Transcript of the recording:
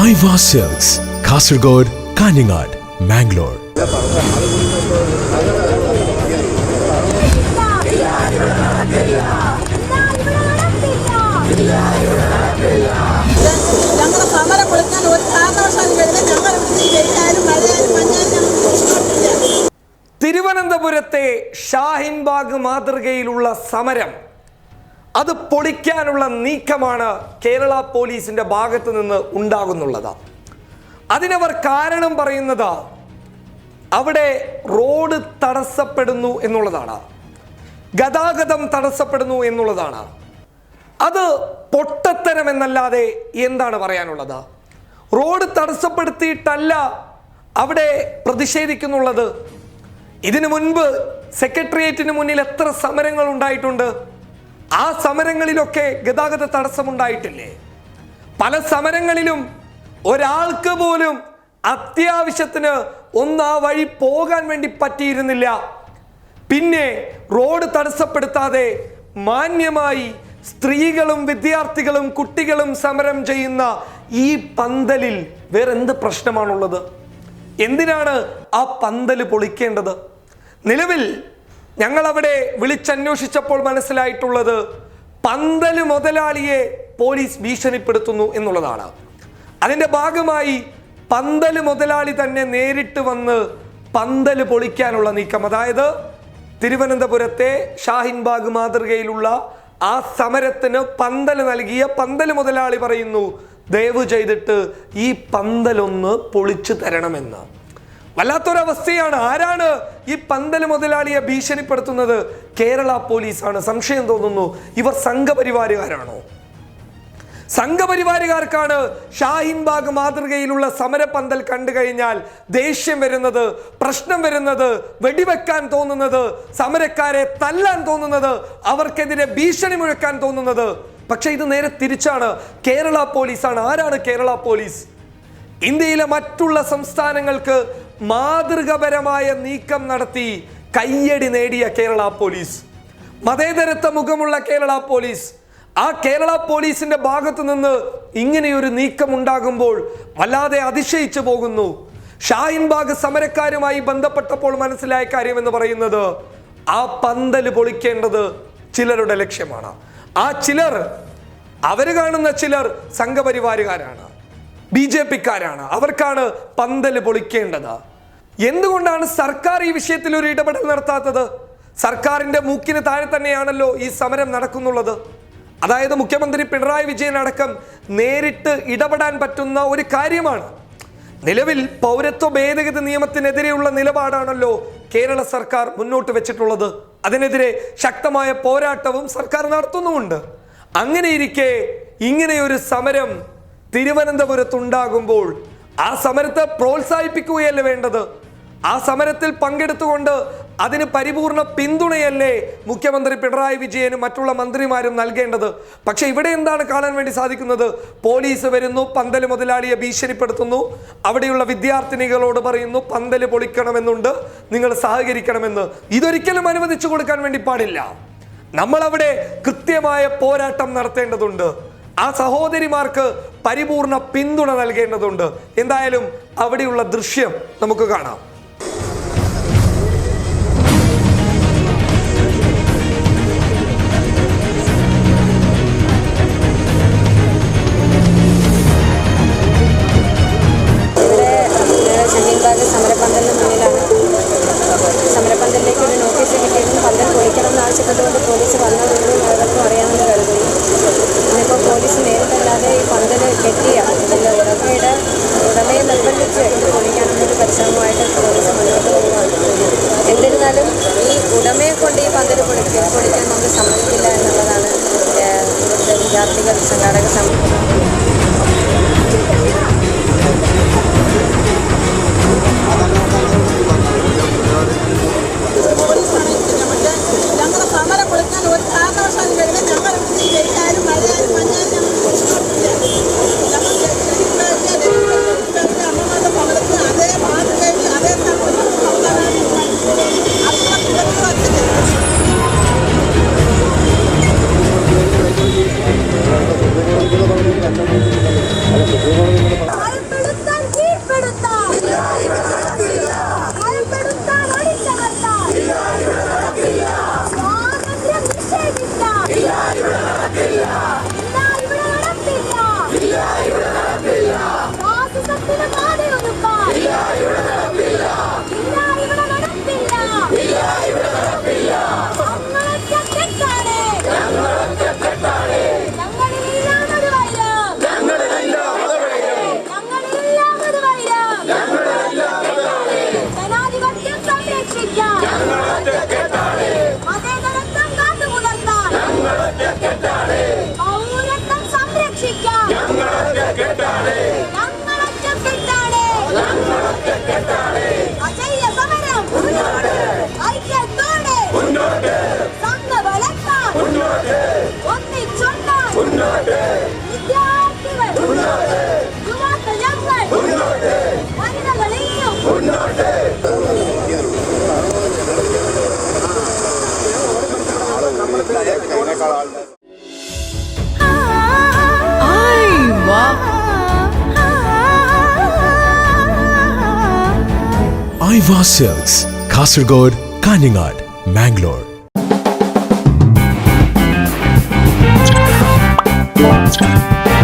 Aiwa silks Kasaragod Kanhangad Mangalore ഞങ്ങളുടെ സമരം വിളിക്കാൻ ഒരു കാരണവശാലും കഴിയില്ല. ഞങ്ങൾ വെയിലായാലും മഴയായാലും മഞ്ഞായാലും തിരുവനന്തപുരത്തെ ഷാഹിൻബാഗ് മാതൃകയിലുള്ള സമരം അത് പൊളിക്കാനുള്ള നീക്കമാണ് കേരള പോലീസിന്റെ ഭാഗത്തു നിന്ന് ഉണ്ടാകുന്നുള്ളത്. അതിനവർ കാരണം പറയുന്നത് അവിടെ റോഡ് തടസ്സപ്പെടുന്നു എന്നുള്ളതാണ്. ഗതാഗതം തടസ്സപ്പെടുന്നു എന്നുള്ളതാണ്. അത് പൊട്ടത്തരം എന്നല്ലാതെ എന്താണ് പറയാനുള്ളത്? റോഡ് തടസ്സപ്പെടുത്തിയിട്ടല്ല അവിടെ പ്രതിഷേധിക്കുന്നുള്ളത്. ഇതിനു മുൻപ് സെക്രട്ടേറിയറ്റിന് മുന്നിൽ എത്ര സമരങ്ങൾ ഉണ്ടായിട്ടുണ്ട്? ആ സമരങ്ങളിലൊക്കെ ഗതാഗത തടസ്സമുണ്ടായിട്ടില്ലേ? പല സമരങ്ങളിലും ഒരാൾക്ക് പോലും അത്യാവശ്യത്തിന് ഒന്ന് ആ വഴി പോകാൻ വേണ്ടി പറ്റിയിരുന്നില്ല. പിന്നെ റോഡ് തടസ്സപ്പെടുത്താതെ മാന്യമായി സ്ത്രീകളും വിദ്യാർത്ഥികളും കുട്ടികളും സമരം ചെയ്യുന്ന ഈ പന്തലിൽ വേറെന്ത് പ്രശ്നമാണുള്ളത്? എന്തിനാണ് ആ പന്തൽ പൊളിക്കേണ്ടത്? നിലവിൽ ഞങ്ങൾ അവിടെ വിളിച്ചന്വേഷിച്ചപ്പോൾ മനസ്സിലായിട്ടുള്ളത് പന്തൽ മുതലാളിയെ പോലീസ് ഭീഷണിപ്പെടുത്തുന്നു എന്നുള്ളതാണ്. അതിന്റെ ഭാഗമായി പന്തൽ മുതലാളി തന്നെ നേരിട്ട് വന്ന് പന്തൽ പൊളിക്കാനുള്ള നീക്കം. അതായത് തിരുവനന്തപുരത്തെ ഷാഹിൻബാഗ് മാതൃകയിലുള്ള ആ സമരത്തിന് പന്തൽ നൽകിയ പന്തൽ മുതലാളി പറയുന്നു ദയവ് ചെയ്തിട്ട് ഈ പന്തലൊന്ന് പൊളിച്ചു തരണമെന്ന്. വല്ലാത്തൊരവസ്ഥയാണ്. ആരാണ് ഈ പന്തൽ മുതലാളിയെ ഭീഷണിപ്പെടുത്തുന്നത്? കേരള പോലീസാണ്. സംശയം തോന്നുന്നു ഇവർ സംഘപരിവാരുകാരാണോ? സംഘപരിവാരുകാർക്കാണ് ഷാഹിൻബാഗ് മാതൃകയിലുള്ള സമരപന്തൽ കണ്ടു കഴിഞ്ഞാൽ ദേഷ്യം വരുന്നത് പ്രശ്നം വരുന്നത് വെടിവെക്കാൻ തോന്നുന്നത് സമരക്കാരെ തല്ലാൻ തോന്നുന്നത് അവർക്കെതിരെ ഭീഷണി മുഴക്കാൻ തോന്നുന്നത്. പക്ഷേ ഇത് നേരെ തിരിച്ചാണ്. കേരള പോലീസാണ്. ആരാണ് കേരള പോലീസ്? ഇന്ത്യയിലെ മറ്റുള്ള സംസ്ഥാനങ്ങൾക്ക് മാതൃകപരമായ നീക്കം നടത്തി കയ്യടി നേടിയ കേരള പോലീസ്. മതേതരത്വ മുഖമുള്ള കേരള പോലീസ്. ആ കേരള പോലീസിന്റെ ഭാഗത്തു നിന്ന് ഇങ്ങനെയൊരു നീക്കം ഉണ്ടാകുമ്പോൾ വല്ലാതെ അതിശയിച്ചു പോകുന്നു. ഷാഹിൻബാഗ് സമരക്കാരുമായി ബന്ധപ്പെട്ടപ്പോൾ മനസ്സിലായ കാര്യം എന്ന് പറയുന്നത് ആ പന്തൽ പൊളിക്കേണ്ടത് ചിലരുടെ ലക്ഷ്യമാണ്. ആ ചിലർ അവർ കാണുന്ന ചിലർ സംഘപരിവാരുകാരാണ് ബി ജെ പിക്കാരാണ്. അവർക്കാണ് പന്തൽ പൊളിക്കേണ്ടത്. എന്തുകൊണ്ടാണ് സർക്കാർ ഈ വിഷയത്തിൽ ഒരു ഇടപെടൽ നടത്താത്തത്? സർക്കാരിന്റെ മൂക്കിന് താഴെ തന്നെയാണല്ലോ ഈ സമരം നടക്കുന്നുള്ളത്. അതായത് മുഖ്യമന്ത്രി പിണറായി വിജയൻ അടക്കം നേരിട്ട് ഇടപെടാൻ പറ്റുന്ന ഒരു കാര്യമാണ്. നിലവിൽ പൗരത്വ ഭേദഗതി നിയമത്തിനെതിരെയുള്ള നിലപാടാണല്ലോ കേരള സർക്കാർ മുന്നോട്ട് വെച്ചിട്ടുള്ളത്. അതിനെതിരെ ശക്തമായ പോരാട്ടവും സർക്കാർ നടത്തുന്നുമുണ്ട്. അങ്ങനെയിരിക്കെ ഇങ്ങനെയൊരു സമരം തിരുവനന്തപുരത്തുണ്ടാകുമ്പോൾ ആ സമരത്തെ പ്രോത്സാഹിപ്പിക്കുകയല്ലേ വേണ്ടത്? ആ സമരത്തിൽ പങ്കെടുത്തുകൊണ്ട് അതിന് പരിപൂർണ പിന്തുണയല്ലേ മുഖ്യമന്ത്രി പിണറായി വിജയനും മറ്റുള്ള മന്ത്രിമാരും നൽകേണ്ടത്? പക്ഷെ ഇവിടെ എന്താണ് കാണാൻ വേണ്ടി സാധിക്കുന്നത്? പോലീസ് വരുന്നു പന്തൽ മുതലാളിയെ ഭീഷണിപ്പെടുത്തുന്നു അവിടെയുള്ള വിദ്യാർത്ഥിനികളോട് പറയുന്നു പന്തൽ പൊളിക്കണമെന്നുണ്ട് നിങ്ങൾ സഹകരിക്കണമെന്ന്. ഇതൊരിക്കലും അനുവദിച്ചു കൊടുക്കാൻ വേണ്ടി പാടില്ല. നമ്മളവിടെ കൃത്യമായ പോരാട്ടം നടത്തേണ്ടതുണ്ട്. ആ സഹോദരിമാർക്ക് പരിപൂർണ പിന്തുണ നൽകേണ്ടതുണ്ട്. എന്തായാലും അവിടെയുള്ള ദൃശ്യം നമുക്ക് കാണാം. സമരപന്തലിലേക്ക് ഒരു നോട്ടീസ് കിട്ടിയിട്ടും പന്തൽ പൊളിക്കണം എന്ന് ആവശ്യപ്പെട്ടുകൊണ്ട് പോലീസ് വന്നതെന്ന് എല്ലാവർക്കും അറിയാമെന്ന് കരുതുന്നു ഇന്നിപ്പോൾ പോലീസ് നേരിട്ടല്ലാതെ ഈ പന്തൽ കെട്ടിയ ഇതിന്റെ ഉടമയുടെ ഉടമയെ നിർബന്ധിച്ച് ഇത് പൊളിക്കാനുള്ളൊരു പരിശ്രമമായിട്ട് പോലീസ് മുന്നോട്ട് പോവുകയാണ് എന്നിരുന്നാലും ഈ ഉടമയെ കൊണ്ട് ഈ പന്തൽ പൊളിക്കാൻ പൊളിക്കാൻ നമുക്ക് സമ്മതിക്കില്ല എന്നുള്ളതാണ് വിദ്യാർത്ഥികൾ സംഘാടക സമിതി ഐവ സിൽക്സ് കാസർഗോഡ് കാഞ്ഞങ്ങാട് മാംഗ്ലൂർ Thank